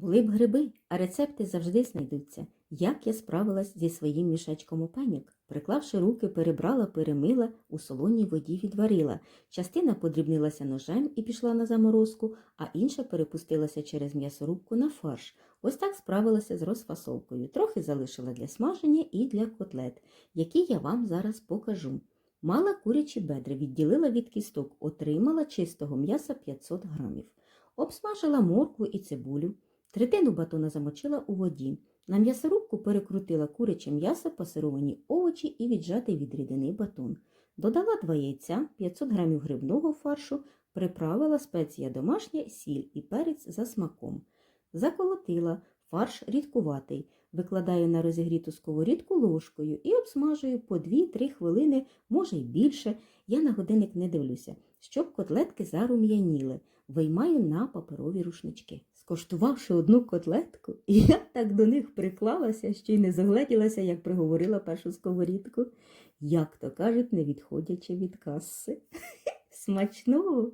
Були б гриби, а рецепти завжди знайдуться. Як я справилась зі своїм мішечком опеньок? Приклавши руки, перебрала, перемила, у солоній воді відварила. Частина подрібнилася ножем і пішла на заморозку, а інша перепустилася через м'ясорубку на фарш. Ось так справилася з розфасовкою. Трохи залишила для смаження і для котлет, які я вам зараз покажу. Мала курячі бедри, відділила від кісток, отримала чистого м'яса 500 грамів. Обсмажила моркву і цибулю. Третину батона замочила у воді. На м'ясорубку перекрутила куряче м'ясо, пасировані овочі і віджатий від батон. Додала 2 яйця, 500 грамів грибного фаршу, приправила спеція домашня, сіль і перець за смаком. Заколотила фарш рідкуватий, викладаю на розігріту сковорідку ложкою і обсмажую по 2-3 хвилини, може й більше. Я на годинник не дивлюся, щоб котлетки зарум'яніли. Виймаю на паперові рушнички. Скоштувавши одну котлетку, я так до них приклалася, що й не загледілася, як приговорила першу сковорідку, як то кажуть, не відходячи від каси. Смачного!